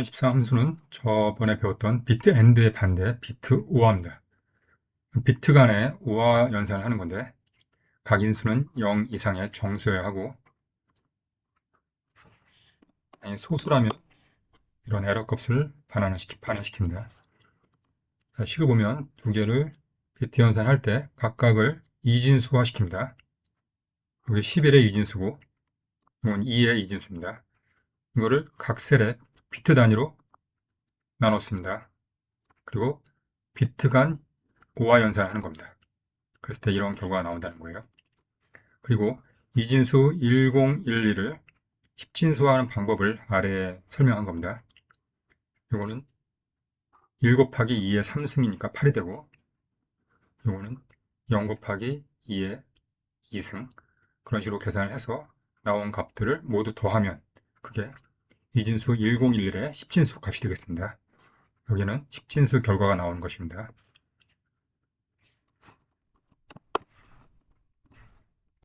13함수는 저번에 배웠던 비트 엔드의 반대 비트 우화입니다. 비트 간의 우화 연산을 하는 건데 각 인수는 0 이상의 정수여야 하고 아니, 소수라면 이런 에러 값을 반환시키, 반환시킵니다. 자, 식을 보면 두 개를 비트 연산할 때 각각을 이진수화 시킵니다. 여기 11의 이진수고 이건 2의 이진수입니다. 이거를 각 셀에 비트 단위로 나눴습니다. 그리고 비트 간 우화 연산을 하는 겁니다. 그랬을 때 이런 결과가 나온다는 거예요. 그리고 이진수 1012를 10진수화하는 방법을 아래에 설명한 겁니다. 이거는 1 곱하기 2의 3승이니까 8이 되고 이거는 0 곱하기 2의 2승 그런 식으로 계산을 해서 나온 값들을 모두 더하면 그게 이진수 1011의 10진수 값이 되겠습니다. 여기는 10진수 결과가 나오는 것입니다.